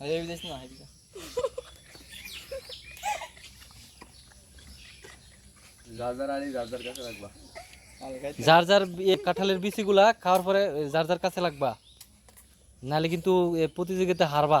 আরে এই দিস না এদিকে যার যার আনি যার যার কাছে রাখবা হালকা যার যার এ কাঁঠালের বিচিগুলা খাওয়ার পরে যার যার কাছে লাগবা নাহলে কিন্তু এ প্রতিযোগিতা হারবা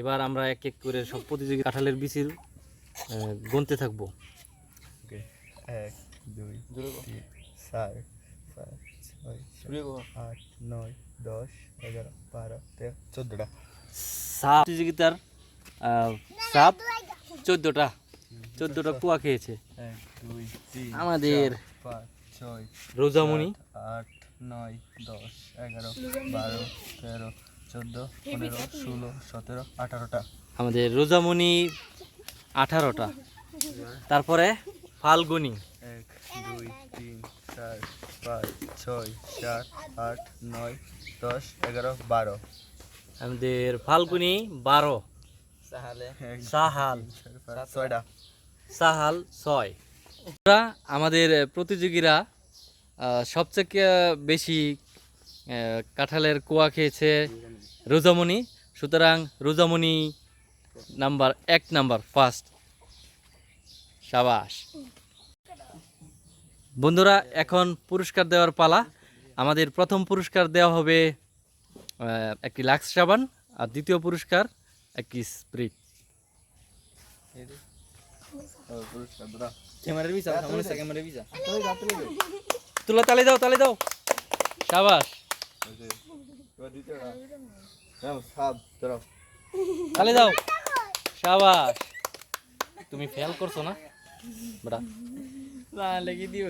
এবার আমরা এক এক করে সব প্রতিযোগী কাঁঠালের বিচির গুনতে থাকব। ওকে এক দুই চার পাঁচ ছয় আট নয় দশ এগারো বারো তেরো চোদ্দোটা। সাপ প্রতিযোগিতার সাপ চোদ্দটা চোদ্দটা কুয়া খেয়েছে। আমাদের পাঁচ ছয় রোজামণি। আট নয় দশ এগারো বারো তেরো চোদ্দ পনেরো ষোলো সতেরো আঠারোটা। আমাদের রোজামণি আঠারোটা। তারপরে ফাল্গুনি। এক দুই তিন চার পাঁচ ছয় সাত আট নয় দশ এগারো বারো। আমাদের ফাল্গুনি বারো। সাহালে। সাহাল। ছয়টা। সাহাল ছয়। ওরা আমাদের প্রতিযোগীরা সবচেয়ে বেশি কাঁঠালের কুয়া খেয়েছে রোজামণি। সুতরাং রোজামণি নাম্বার এক নাম্বার ফার্স্ট সাবাস। বন্ধুরা এখন পুরস্কার দেওয়ার পালা। আমাদের প্রথম পুরস্কার দেওয়া হবে একটি লাক্স সাবান আর দ্বিতীয় পুরস্কার একটি স্প্রিট। তুলা তালে দাও তালে দাও। সাবাস। তালে দাও। সাবাস। তুমি ফেল করছ না? বড়া লা লেগে দিও